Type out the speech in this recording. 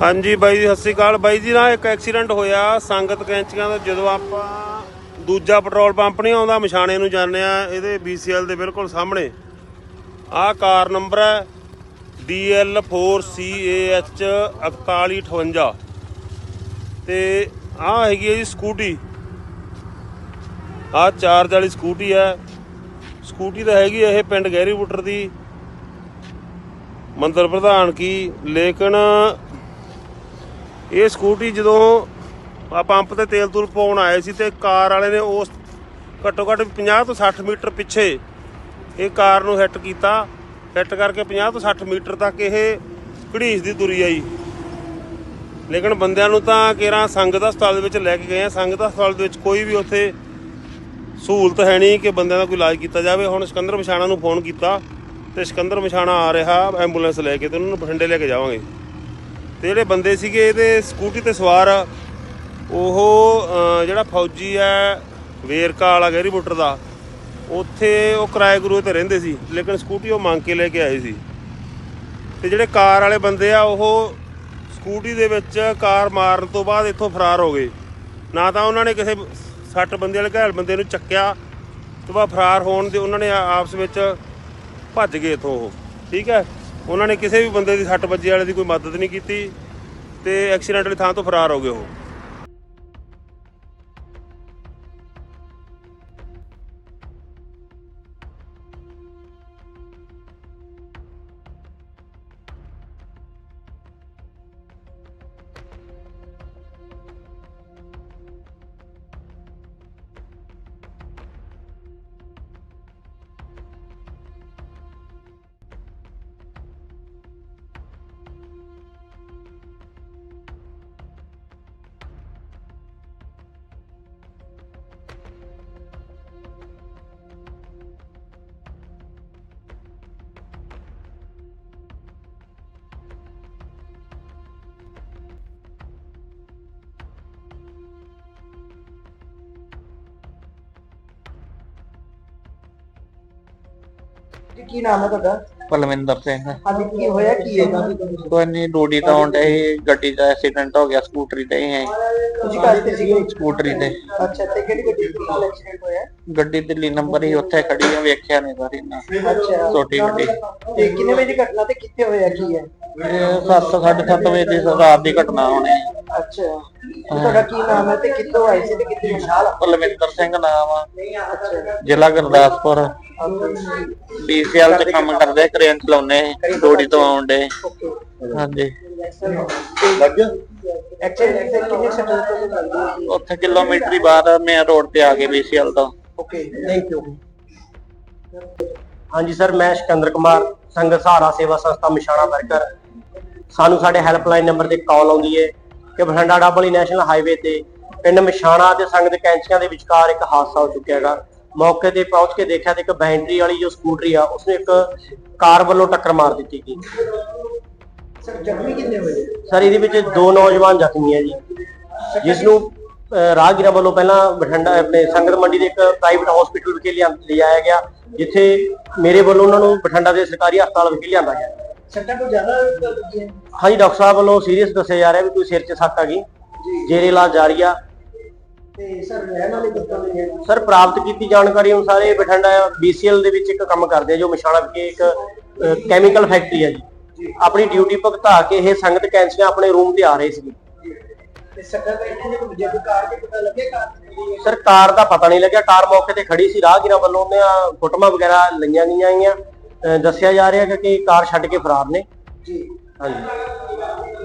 ਹਾਂਜੀ ਬਾਈ ਜੀ, ਸਤਿ ਸ਼੍ਰੀ ਅਕਾਲ। ਬਾਈ ਜੀ ਨਾ, ਇੱਕ ਐਕਸੀਡੈਂਟ ਹੋਇਆ ਸੰਗਤ ਕੈਂਚੀਆਂ ਦਾ, ਜਦੋਂ ਆਪਾਂ ਦੂਜਾ ਪੈਟਰੋਲ ਪੰਪ ਨਹੀਂ ਆਉਂਦਾ ਮਸ਼ਾਣੇ ਨੂੰ ਜਾਂਦੇ ਆ ਇਹਦੇ BCL ਦੇ ਬਿਲਕੁਲ ਸਾਹਮਣੇ। ਆਹ ਕਾਰ ਨੰਬਰ ਹੈ DL4CAH 4158 ਤੇ ਆਹ ਹੈਗੀ ਹੈ ਜੀ ਸਕੂਟੀ। ਆਹ ਚਾਰਜ ਵਾਲੀ ਸਕੂਟੀ ਹੈ। ਸਕੂਟੀ ਤਾਂ ਹੈਗੀ ਇਹ ਪਿੰਡ ਗਹਿਰੀਪੁੱਟਰ ਦੀ। ਮੰਦਰ ਪ੍ਰਧਾਨ ਕੀ, ਲੇਕਿਨ ਇਹ ਸਕੂਟੀ ਜਦੋਂ ਆ ਪੰਪ ਤੇ ਤੇਲ ਤੂਲ ਪਾਉਣ ਆਏ ਸੀ ਤੇ ਕਾਰ ਵਾਲੇ ਨੇ ਉਸ ਘੱਟੋ ਘੱਟ 50 ਤੋਂ 60 ਮੀਟਰ ਪਿੱਛੇ ਇਹ ਕਾਰ ਨੂੰ ਹਿੱਟ ਕੀਤਾ। ਹਿੱਟ ਕਰਕੇ 50 ਤੋਂ 60 ਮੀਟਰ ਤੱਕ ਇਹ ਘੜੀਸ ਦੀ ਤੁਰੀ ਆਈ। ਲੇਕਿਨ ਬੰਦਿਆਂ ਨੂੰ ਤਾਂ ਕੇਰਾ ਸੰਗਤ ਹਸਪਤਾਲ ਦੇ ਵਿੱਚ ਲੈ ਕੇ ਗਏ ਆ। ਸੰਗਤ ਹਸਪਤਾਲ ਦੇ ਵਿੱਚ ਕੋਈ ਵੀ ਉੱਥੇ ਸਹੂਲਤ ਹੈ ਨਹੀਂ ਕਿ ਬੰਦਿਆਂ ਦਾ ਕੋਈ ਇਲਾਜ ਕੀਤਾ ਜਾਵੇ। ਹੁਣ ਸਿਕੰਦਰ ਮਸ਼ਾਣਾ ਨੂੰ ਫੋਨ ਕੀਤਾ ਤੇ ਸਿਕੰਦਰ ਮਸ਼ਾਣਾ ਆ ਰਿਹਾ, ਐਂਬੂਲੈਂਸ ਲੈ ਕੇ ਤੇ ਉਹਨਾਂ ਨੂੰ ਬਠਿੰਡੇ ਲੈ ਕੇ ਜਾਵਾਂਗੇ। ਤੇ ਜਿਹੜੇ ਬੰਦੇ ਸੀਗੇ ਇਹਦੇ ਸਕੂਟੀ ਤੇ ਸਵਾਰ ਉਹ ਜਿਹੜਾ ਫੌਜੀ ਹੈ ਵੇਰਕਾ ਵਾਲਾ ਗਹਿਰੀ ਬੁੱਟਰ ਦਾ, ਉੱਥੇ ਉਹ ਕਿਰਾਏ ਗੁਰੂ ਤੇ ਰਹਿੰਦੇ ਸੀ, ਲੇਕਿਨ ਸਕੂਟੀ ਉਹ ਮੰਗ ਕੇ ਲੈ ਕੇ ਆਏ ਸੀ। ਤੇ ਜਿਹੜੇ ਕਾਰ ਵਾਲੇ ਬੰਦੇ ਆ, ਉਹ ਸਕੂਟੀ ਦੇ ਵਿੱਚ ਕਾਰ ਮਾਰਨ ਤੋਂ ਬਾਅਦ ਇੱਥੋਂ ਫਰਾਰ ਹੋ ਗਏ। ਨਾ ਤਾਂ ਉਹਨਾਂ ਨੇ ਕਿਸੇ ਸੱਟ ਬੰਦੇ ਵਾਲੇ ਘਾਇਲ ਬੰਦੇ ਨੂੰ ਚੱਕਿਆ, ਤੋਂ ਬਾਅਦ ਫਰਾਰ ਹੋਣ ਦੇ ਉਹਨਾਂ ਨੇ ਆਪਸ ਵਿੱਚ ਭੱਜ ਗਏ ਇੱਥੋਂ ਉਹ। ਠੀਕ ਹੈ? ਉਹਨਾਂ ਨੇ ਕਿਸੇ ਵੀ ਬੰਦੇ ਦੀ ਸੱਟ ਵੱਜੇ ਵਾਲੇ ਦੀ ਕੋਈ ਮਦਦ ਨਹੀਂ ਕੀਤੀ ਤੇ ਐਕਸੀਡੈਂਟ ਵਾਲੀ ਥਾਂ ਤੋਂ ਫਰਾਰ ਹੋ ਗਏ ਉਹ। ਜੀ ਕੀ ਨਾਮ ਹੈ ਤੁਹਾਡਾ? ਪਲਵਿੰਦਰ ਸਿੰਘ। ਅੱਜ ਕੀ ਹੋਇਆ ਕੀ ਹੈ? ਕੋਈ ਨਹੀਂ ਡੋਡੀ ਤੋਂ ਆਉਂਦੇ ਸੀ ਗੱਡੀ ਦਾ ਐਕਸੀਡੈਂਟ ਹੋ ਗਿਆ ਸਕੂਟਰੀ ਤੇ ਹੀ ਹੈ। ਤੁਸੀਂ ਘਰ ਤੇ ਸੀਗੇ? ਸਕੂਟਰੀ ਤੇ। ਅੱਛਾ ਤੇ ਕਿਹੜੀ ਗੱਡੀ ਨਾਲ ਐਕਸੀਡੈਂਟ ਹੋਇਆ? ਗੱਡੀ ਦਿੱਲੀ ਨੰਬਰ ਹੀ ਉੱਥੇ ਖੜੀ ਆ ਵੇਖਿਆ ਨਹੀਂ ਸਾਰੀ ਨਾ। ਅੱਛਾ। ਛੋਟੀ ਗੱਡੀ। ਤੇ ਕਿੰਨੇ ਵਜੇ ਦੀ ਘਟਨਾ ਤੇ ਕਿੱਥੇ ਹੋਇਆ ਕੀ ਹੈ? ਇਹ 7:30 ਵਜੇ ਦੀ ਰਾਤ ਦੀ ਘਟਨਾ ਹੋਣੀ। ਅੱਛਾ। ਤੇ ਤੁਹਾਡਾ ਕੀ ਨਾਮ ਹੈ ਤੇ ਕਿੱਥੋਂ ਆਏ ਸੀ ਤੇ ਕਿੱਥੇ? ਮਸ਼ਾਲ ਪਲਵਿੰਦਰ ਸਿੰਘ ਨਾਮ ਆ। ਅੱਛਾ। ਜ਼ਿਲ੍ਹਾ ਗੁਰਦਾਸਪੁਰ। ਡੀਸੀਐਲ ਚ ਕੰਮ ਕਰਦੇ ਕਰੇਨ ਚਲਾਉਨੇ ਡੋਡੀ ਤੋਂ ਆਉਂਦੇ ਹਾਂਜੀ। ਐਕਸੀਡੈਂਟ ਤੇ ਕਿੰਨੇ ਸੱਟ ਲੱਗੀ ਉੱਥੇ ਕਿਲੋਮੀਟਰ ਹੀ ਬਾਅਦ ਮੇਨ ਰੋਡ ਤੇ ਆ ਗਏ ਬੀਸੀਐਲ ਤੋਂ। ਓਕੇ ਥੈਂਕ ਯੂ ਹਾਂਜੀ ਸਰ ਮੈਂ ਸਿਕੰਦਰ ਕੁਮਾਰ ਸੰਘ ਸਹਾਰਾ ਸੇਵਾ ਸੰਸਥਾ ਮਿਸ਼ਾਣਾ ਵਰਕਰ। ਸਾਨੂੰ ਸਾਡੇ ਹੈਲਪਲਾਈਨ ਨੰਬਰ ਤੇ ਕਾਲ ਆਉਂਦੀ ਹੈ ਕਿ ਬਠਿੰਡਾ ਡੱਬਲੀ ਨੈਸ਼ਨਲ ਹਾਈਵੇ ਤੇ ਪਿੰਡ ਮਿਸ਼ਾਣਾ ਤੇ ਸੰਘ ਦੇ ਕੈਂਚੀਆਂ ਦੇ ਵਿਚਕਾਰ ਇੱਕ ਹਾਦਸਾ ਹੋ ਚੁੱਕਿਆ ਹੈਗਾ। ਮੌਕੇ ਤੇ ਪਹੁੰਚ ਕੇ ਦੇਖਿਆ ਤੇ ਇੱਕ ਬੈਟਰੀ ਵਾਲੀ ਜੋ ਸਕੂਟਰੀ ਆ ਉਸਨੇ ਇੱਕ ਕਾਰ ਵੱਲੋਂ ਟੱਕਰ ਮਾਰ ਦਿੱਤੀ ਗਈ ਸਰ ਜ਼ਖਮੀ ਕਿੰਨੇ ਹੋਏ ਸਰ ਇਹਦੇ ਵਿੱਚ ਦੋ ਨੌਜਵਾਨ ਜ਼ਖਮੀ ਹੈ ਜੀ। ਜਿਸ ਨੂੰ ਰਾਹਗੀਰਾਂ ਵੱਲੋਂ ਪਹਿਲਾਂ ਬਠਿੰਡਾ ਆਪਣੇ ਸੰਗਤ ਮੰਡੀ ਦੇ ਇੱਕ ਪ੍ਰਾਈਵੇਟ ਹਸਪੀਟਲ ਵਿਖੇ ਲਿਆ ਲਿਆਇਆ ਗਿਆ ਜਿੱਥੇ ਮੇਰੇ ਵੱਲੋਂ ਉਹਨਾਂ ਨੂੰ ਬਠਿੰਡਾ ਦੇ ਸਰਕਾਰੀ ਹਸਪਤਾਲ ਵਿਖੇ ਲਿਆਂਦਾ ਗਿਆ। ਸੱਟਾਂ ਤੋਂ ਜ਼ਿਆਦਾ ਹਾਂਜੀ ਡਾਕਟਰ ਸਾਹਿਬ ਵੱਲੋਂ ਸੀਰੀਅਸ ਦੱਸਿਆ ਜਾ ਰਿਹਾ ਵੀ ਕੋਈ ਸਿਰ 'ਚ ਸੱਟ ਆ ਗਈ। ਜੇਰੇ ਇਲਾਜ ਜਾਰੀ ਆ। ਤੇ ਸਰ ਰਹਿਣ ਵਾਲੇ ਕਿੱਥੋਂ ਦੇ ਨੇ? ਸਰ ਪ੍ਰਾਪਤ ਕੀਤੀ ਜਾਣਕਾਰੀ ਅਨੁਸਾਰ ਇਹ ਬਠਿੰਡਾ BCL ਦੇ ਵਿੱਚ ਇੱਕ ਕੰਮ ਕਰਦੇ ਆ ਜੋ ਮਸ਼ਾਣਾ ਵਿਖੇ ਇੱਕ ਕੈਮੀਕਲ ਫੈਕਟਰੀ ਹੈ ਜੀ। ਆਪਣੀ ਡਿਊਟੀ ਭੁਗਤਾ ਕੇ ਇਹ ਸੰਗਤ ਕੈਂਸੀਆਂ ਆਪਣੇ ਰੂਮ ਤੇ ਆ ਰਹੇ ਸੀ ਤੇ ਸੱਟਾਂ ਤਾਂ ਇੱਥੇ ਕੋਈ ਜੇ ਕੋਈ ਕਾਰ ਪਤਾ ਲੱਗੇ ਕਾਰ ਦੀ ਸਰ ਕਾਰ ਦਾ ਪਤਾ ਨਹੀਂ ਲੱਗਿਆ। ਕਾਰ ਮੌਕੇ ਤੇ ਖੜੀ ਸੀ ਰਾਹਗੀਰਾਂ ਵੱਲੋਂ ਉਹਦੀਆਂ ਫੋਟੋਆਂ ਵਗੈਰਾ ਲਈਆਂ ਗਈਆਂ ਆਈਆਂ। ਦੱਸਿਆ ਜਾ ਰਿਹਾ ਕਿ ਕਾਰ ਛੱਡ ਕੇ ਫਰਾਰ ਨੇ। ਜੀ। ਹਾਂਜੀ।